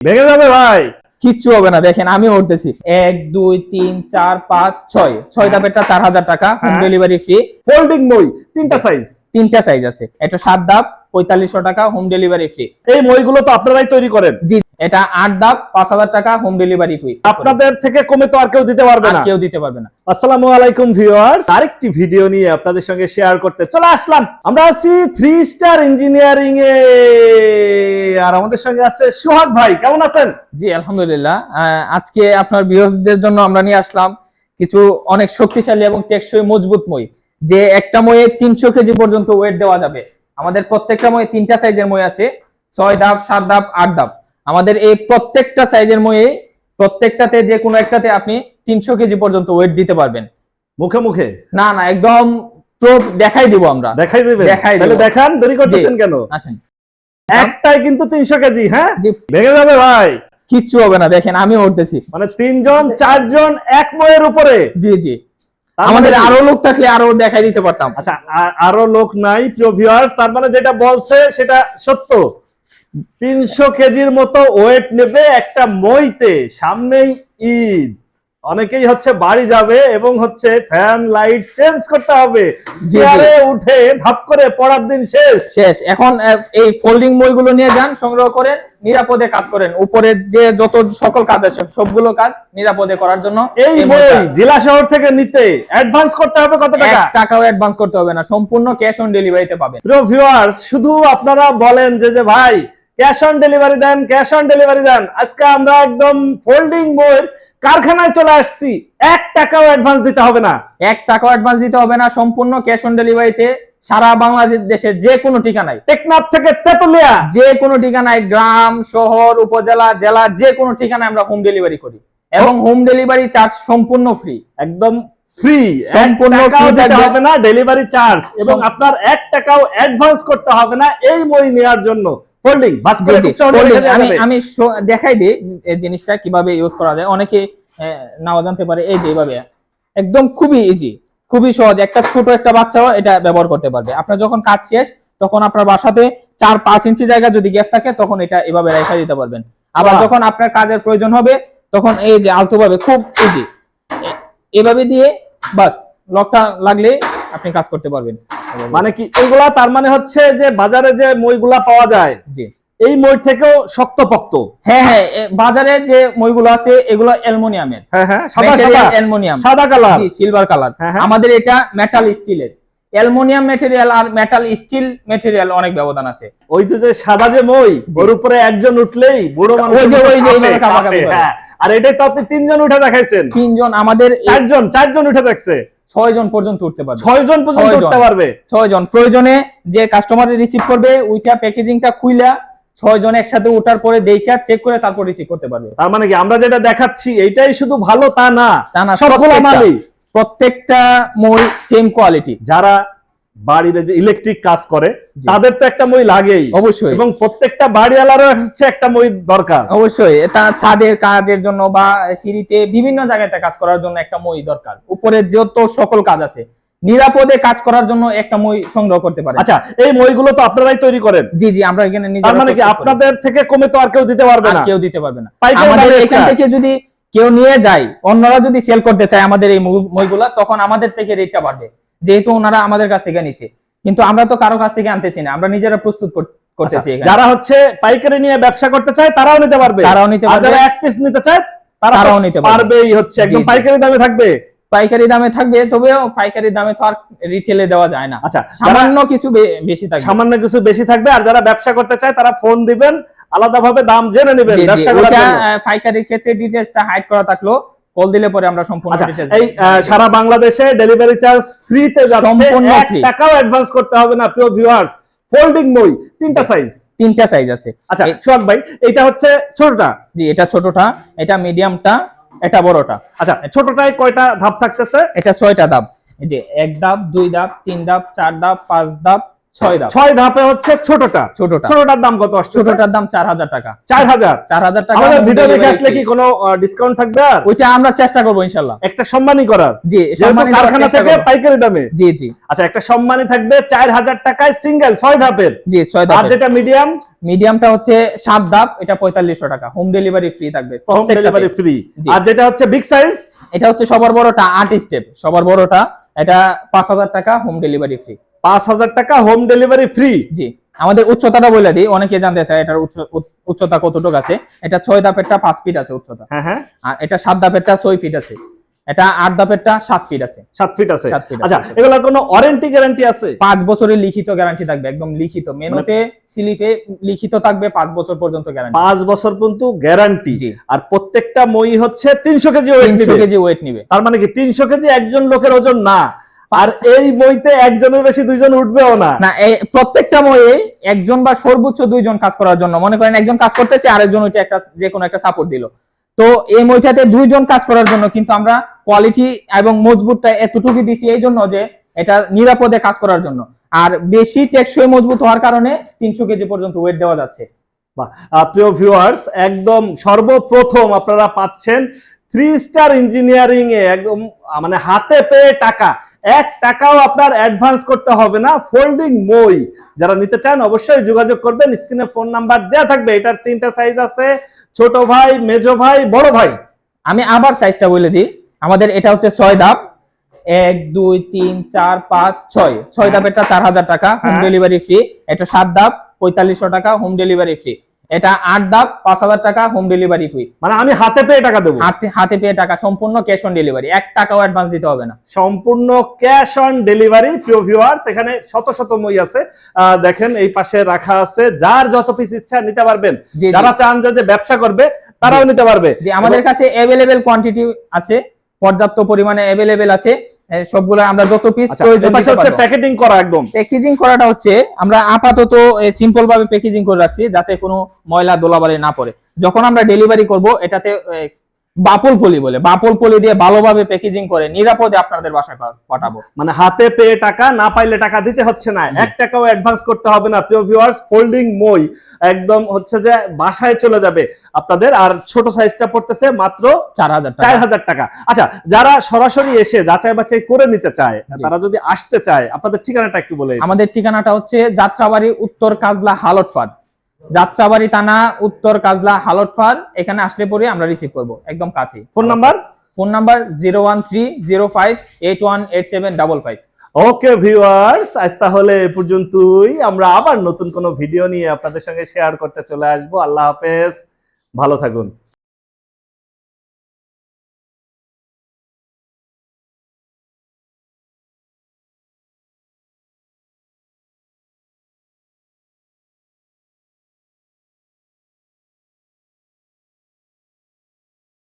ভেঙে যাবে ভাই। কিচ্ছু হবে না দেখেন আমি উঠতেছি। এক দুই তিন চার পাঁচ ছয়। ছয় পেটটা ধাপেরটা চার হাজার টাকা হোম হ্যাঁ। ডেলিভারি ফ্রি ফোল্ডিং মই তিনটা সাইজ তিনটা সাইজ আছে। এটা সাত ধাপ পঁয়তাল্লিশশো টাকা হোম ডেলিভারি ফ্রি এই মইগুলো তো আপনারাই তৈরি করেন। জি। এটা আট ধাপ পাঁচ হাজার টাকা হোম ডেলিভারি ফ্রি আপনাদের থেকে কমে তো আর কেউ দিতে পারবে না। কেউ দিতে পারবে না। আসসালামু আলাইকুম ভিউয়ার্স। আরেকটি ভিডিও নিয়ে আপনাদের সঙ্গে শেয়ার করতে চলে আসলাম। আমরা আছি থ্রি স্টার ইঞ্জিনিয়ারিং এ। আর আমাদের সঙ্গে আছে সোহাগ ভাই কেমন আছেন? জি আলহামদুলিল্লাহ। আজকে আপনার বিরোধীদের জন্য আমরা নিয়ে আসলাম কিছু অনেক শক্তিশালী এবং টেকসই মজবুত মই যে একটা ময়ে তিনশো কেজি পর্যন্ত ওয়েট দেওয়া যাবে। আমাদের প্রত্যেকটা ময়ে তিনটা সাইজের মই আছে ছয় ধাপ সাত ধাপ আট ধাপ আমাদের এই প্রত্যেকটা সাইজের ময়ে প্রত্যেকটাতে যে কোনো একটাতে আপনি তিনশো কেজি পর্যন্ত ওয়েট দিতে পারবেন। মুখে মুখে? না না একদম প্রুফ দেখাই দিব আমরা। দেখাই দেবেন? দেখাই তাহলে দেখান দেরি করতেছেন কেন? আসেন। একটাই কিন্তু তিনশো কেজি হ্যাঁ? ভেঙে যাবে ভাই। কিচ্ছু হবে না দেখেন আমি উঠতেছি। মানে তিনজন চারজন এক ময়ের উপরে? জি জি। আমাদের মানে আরও লোক থাকলে আরও দেখাই দিতে পারতাম। আচ্ছা আরও লোক নাই প্রিয় ভিউয়ার্স তার মানে যেটা বলছে সেটা সত্য। তিনশো কেজির মতো ওয়েট নেবে একটা মইতে সামনেই ঈদ। অনেকেই হচ্ছে বাড়ি যাবে এবং হচ্ছে ফ্যান লাইট চেঞ্জ করতে হবে। জি। চেয়ারে উঠে ধাপ করে পড়ার দিন শেষ। শেষ। এখন এই ফোল্ডিং বইগুলো নিয়ে যান সংগ্রহ করে নিরাপদে কাজ করেন। উপরের যে যত সকল কাজ আছে সবগুলো কাজ নিরাপদে করার জন্য এই বই জেলা শহর থেকে নিতে। অ্যাডভান্স করতে হবে কত টাকা? টাকাও অ্যাডভান্স করতে হবে না। সম্পূর্ণ ক্যাশ অন ডেলিভারিতে পাবেন। প্রিয় ভিউয়ার্স শুধু আপনারা বলেন যে যে ভাই ক্যাশ অন ডেলিভারি দেন ক্যাশ অন ডেলিভারি দেন। আজকে আমরা একদম ফোল্ডিং বইয়ের কারখানায় চলে আসছি। এক টাকাও অ্যাডভান্স দিতে হবে না। এক টাকাও অ্যাডভান্স দিতে হবে না সম্পূর্ণ ক্যাশ অন ডেলিভারিতে সারা বাংলাদেশের যে কোনো ঠিকানায়। টেকনাফ থেকে তেতুলিয়া। যে কোনো ঠিকানায় গ্রাম শহর উপজেলা জেলা যে কোনো ঠিকানায় আমরা হোম ডেলিভারি করি। এবং হোম ডেলিভারি চার্জ সম্পূর্ণ ফ্রি একদম ফ্রি সম্পূর্ণ দিতে হবে না ডেলিভারি চার্জ এবং আপনার এক টাকাও অ্যাডভান্স করতে হবে না এই বই নেওয়ার জন্য। ফোল্ডিং করে আমি আমি দেখাই দিই এই জিনিসটা কীভাবে ইউজ করা যায়। অনেকে নাও জানতে পারে এই যে এইভাবে। একদম খুবই ইজি খুবই সহজ। একটা ছোট একটা বাচ্চাও এটা ব্যবহার করতে পারবে। আপনার যখন কাজ শেষ তখন আপনার বাসাতে চার পাঁচ ইঞ্চি জায়গা যদি গ্যাপ থাকে তখন এটা এভাবে রেখে দিতে পারবেন। আবার যখন আপনার কাজের প্রয়োজন হবে তখন এই যে আলতো ভাবে খুব ইজি এভাবে দিয়ে বাস লকটা লাগলে আপনি কাজ করতে পারবেন। মানে কি এগুলা তার মানে হচ্ছে যে বাজারে যে মইগুলা পাওয়া যায় জি। এই মই থেকেও শক্তপোক্ত। হ্যাঁ হ্যাঁ বাজারে যে মইগুলো আছে এগুলো অ্যালুমিনিয়ামের। হ্যাঁ হ্যাঁ সাদা সাদা। অ্যালুমিনিয়াম। সাদা কালার। জি সিলভার কালার হ্যাঁ, হ্যাঁ। আমাদের এটা মেটাল স্টিলের অ্যালুমিনিয়াম ম্যাটেরিয়াল আর মেটাল স্টিল ম্যাটেরিয়াল অনেক ব্যবধান আছে। ওই যে সাদা যে মই ওর উপরে একজন উঠলেই বুড়ো মানুষ ওই যে, ওই যে, কাঁপাকাঁপি করে। হ্যাঁ। আর এটাই তো আপনি তিনজন উঠে দেখাইছেন। তিনজন আমাদের চারজন চারজন উঠে দেখছে। ছয় জন পর্যন্ত উঠতে পারবে। ছয় জন পর্যন্ত উঠতে পারবে? ছয় জন। প্রয়োজনে যে কাস্টমার রিসিভ করবে ওইটা প্যাকেজিংটা খুইলা ছয় জন একসাথে ওঠার পরে দেখা চেক করে তারপর রিসিভ করতে পারবে। তার মানে কি? আমরা যেটা দেখাচ্ছি এটাই শুধু ভালো তা না। তা না সবগুলো প্রত্যেকটা- মালই। প্রত্যেকটা মই সেম কোয়ালিটি যারা বাড়ির যে ইলেকট্রিক কাজ করে তাদের তো একটা মই লাগেই। অবশ্যই। এবং প্রত্যেকটা বাড়িওয়ালারও হচ্ছে একটা মই দরকার। অবশ্যই। এটা ছাদের কাজের জন্য বা সিঁড়িতে বিভিন্ন জায়গাতে কাজ করার জন্য একটা মই দরকার। উপরে যত সকল কাজ আছে নিরাপদে কাজ করার জন্য একটা মই সংগ্রহ করতে পারে আচ্ছা এই মইগুলো তো আপনারাই তৈরি করেন। জি জি আমরা এখানে নিজেরা মানে কি আপনাদের থেকে কমে তো আর কেউ দিতে পারবে না? কেউ দিতে পারবে না। আমাদের এখান থেকে যদি কেউ নিয়ে যায় অন্যরা যদি সেল করতে চায় আমাদের এই মই- মইগুলা তখন আমাদের থেকে রেটটা বাড়বে। যেহেতু ওনারা আমাদের কাছ থেকে নিছে। কিন্তু আমরা তো কারও কাছ থেকে আনতেছি না আমরা নিজেরা প্রস্তুত কর- করতেছি আচ্ছা, যারা হচ্ছে পাইকারি নিয়ে ব্যবসা করতে চায় তারাও নিতে পারবে। তারাও নিতে পারবে। যারা এক পিস নিতে চায় তারাও নিতে। পারবেই হচ্ছে একদম। পাইকারি দামে থাকবে। পাইকারি দামে থাকবে তবেও পাইকারি দামে তো আর রিটেলে দেওয়া যায় না। আচ্ছা সামান্য কিছু বেশি থাকবে। সামান্য কিছু বেশি থাকবে আর যারা ব্যবসা করতে চায় তারা ফোন দিবেন আলাদাভাবে দাম জেনে নেবেন ব্যবসা পাইকারির ক্ষেত্রে ডিটেইলসটা হাইড করা থাকল। কল দিলে পরে আমরা সম্পূর্ণ আচ্ছা details এই সারা বাংলাদেশে ডেলিভারি চার্জ ফ্রিতে যাচ্ছে। সম্পূর্ণ free। টাকাও অ্যাডভান্স করতে হবে না প্রিয় ভিউয়ার্স ফোল্ডিং মই তিনটা সাইজ তিনটা সাইজ আছে। আচ্ছা সোহাগ ভাই এটা হচ্ছে ছোটটা? জি এটা ছোটটা এটা মিডিয়ামটা এটা বড়টা। আচ্ছা ছোটটায় কয়টা ধাপ থাকতেছে? এটা ছয়টা ধাপ। এই যে এক ধাপ দুই ধাপ তিন ধাপ চার ধাপ পাঁচ ধাপ ছয় ধাপে। হচ্ছে ছোটটা। ছোটটা। ছোটটার দাম কত আসছে ছোটটার দাম চার হাজার টাকা। চার হাজার? চার হাজার টাকা আমাদের ভিডিও দেখে আসলে কি কোনো ডিসকাউন্ট থাকবে আর? ওইটা আমরা চেষ্টা করব ইনশাল্লাহ। একটা সম্মানই করার। জি কারখানা থেকে পাইকারি দামে। জি জি। আচ্ছা একটা সম্মানী থাকবে চার হাজার টাকায় সিঙ্গেল ছয় ধাপের। জি ছয় আর যেটা মিডিয়াম মিডিয়ামটা হচ্ছে সাত ধাপ এটা পঁয়তাল্লিশশো টাকা। হোম ডেলিভারি ফ্রি থাকবে হোম ডেলিভারি ফ্রি আর যেটা হচ্ছে বিগ সাইজ এটা হচ্ছে সবার বড়টা আট স্টেপ সবার বড়টা এটা পাঁচ হাজার টাকা হোম ডেলিভারি ফ্রি পাঁচ হাজার টাকা হোম ডেলিভারি ফ্রি জি আমাদের উচ্চতাটা বলে দিই অনেকে জানতে চায় এটার উচ্চ- উচ্চ- উচ্চতা কতটুকু আছে। এটা ছয় ধাপেরটা পাঁচ ফিট আছে উচ্চতা। হ্যাঁ হ্যাঁ। আর এটা সাত ধাপেরটা ছয় ফিট আছে। এটা আট ধাপেরটা সাত ফিট আছে। সাত ফিট আছে। আচ্ছা এগুলোর কোনো ওয়ারেন্টি গ্যারান্টি আছে? পাঁচ বছরের লিখিত গ্যারান্টি থাকবে একদম লিখিত। মেনুতে স্লিপে লিখিত থাকবে পাঁচ বছর পর্যন্ত গ্যারান্টি পাঁচ বছর পর্যন্ত গ্যারান্টি আর প্রত্যেকটা মই হচ্ছে তিনশো কেজি ওয়েট নিবে। কেজি ওয়েট নিবে। তার মানে কি তিনশো কেজি একজন লোকের ওজন না? আর এই বইতে একজনের বেশি দুইজন উঠবেও না। না প্রত্যেকটা ময়ে একজন বা সর্বোচ্চ দুইজন কাজ করার জন্য। মনে করেন একজন কাজ করতেছে আরেকজন ওইটা একটা যে কোনো একটা সাপোর্ট দিল। তো এই বইটাতে দুইজন কাজ করার জন্য কিন্তু আমরা কোয়ালিটি এবং মজবুতটা এতটুকু দিছি এই জন্য যে এটা নিরাপদে কাজ করার জন্য। আর বেশি টেকসই মজবুত হওয়ার কারণে তিনশো কেজি পর্যন্ত ওয়েট দেওয়া যাচ্ছে। প্রিয় ভিউয়ার্স একদম সর্বপ্রথম আপনারা পাচ্ছেন থ্রি স্টার ইঞ্জিনিয়ারিং এ একদম মানে হাতে পেয়ে টাকা। এক টাকাও আপনার অ্যাডভান্স করতে হবে না ফোল্ডিং মই। যারা নিতে চান অবশ্যই যোগাযোগ করবেন স্ক্রিনে ফোন নাম্বার দেওয়া থাকবে এটার তিনটা সাইজ আছে ছোট ভাই মেজো ভাই বড় ভাই। আমি আবার সাইজটা বলে দিই আমাদের এটা হচ্ছে ছয় ধাপ এক দুই তিন চার পাঁচ ছয়। ছয় হ্যাঁ। ধাপেরটা চার হাজার টাকা হোম। ডেলিভারি ফ্রি এটা সাত ধাপ পঁয়তাল্লিশশো টাকা হোম ডেলিভারি ফ্রি এটা আট ধাপ পাঁচ হাজার টাকা হোম ডেলিভারি ফ্রি মানে আমি হাতে পেয়ে টাকা দেবো? হাতে হাতে পেয়ে টাকা সম্পূর্ণ ক্যাশ অন ডেলিভারি এক টাকাও অ্যাডভান্স দিতে হবে না। সম্পূর্ণ ক্যাশ অন ডেলিভারি প্রিয় ভিউয়ার্স এখানে শত শত মই আছে। দেখেন এই পাশে রাখা আছে। যার যত পিস ইচ্ছা নিতে পারবেন। যারা চান যে যে ব্যবসা করবে তারাও নিতে পারবে। যে আমাদের কাছে অ্যাভেলেবেল কোয়ান্টিটি আছে পর্যাপ্ত পরিমাণে অ্যাভেলেবেল আছে। সবগুলো আমরা যত পিস আচ্ছা প্রয়োজন পাশে হচ্ছে প্যাকেজিং করা একদম। প্যাকেজিং করাটা হচ্ছে আমরা আপাতত সিম্পল ভাবে প্যাকেজিং করে রাখছি যাতে কোনো ময়লা দোলাবালি না পড়ে। যখন আমরা ডেলিভারি করব এটাতে বাপল পলি বলে। বাপল পলি দিয়ে ভালোভাবে প্যাকেজিং করে নিরাপদে আপনাদের বাসা পাঠাবো। মানে হাতে পেয়ে টাকা না পাইলে টাকা দিতে হচ্ছে না। এক টাকাও অ্যাডভান্স করতে হবে না। প্রিয় ভিউয়ার্স ফোল্ডিং মই একদম হচ্ছে যে বাসায় চলে যাবে আপনাদের। আর ছোট সাইজটা পড়তেছে মাত্র চার হাজার চার টাকা হাজার টাকা। আচ্ছা যারা সরাসরি এসে যাচাই বাছাই করে নিতে চায় তারা যদি আসতে চায় আপনাদের ঠিকানাটা একটু বলে আমাদের ঠিকানাটা হচ্ছে যাত্রাবাড়ি উত্তর কাজলা হালটফার যাত্রাবাড়ি থানা উত্তর কাজলা হালটফার এখানে আসলে পরে আমরা রিসিভ করব একদম কাছে। Phone number? Phone number zero one three zero five eight one eight seven double five okay viewers আজ তাহলে এ পর্যন্তই। আমরা আবার নতুন কোনো ভিডিও নিয়ে আপনাদের সঙ্গে শেয়ার করতে চলে আসব। আল্লাহ হাফেজ। ভালো থাকুন।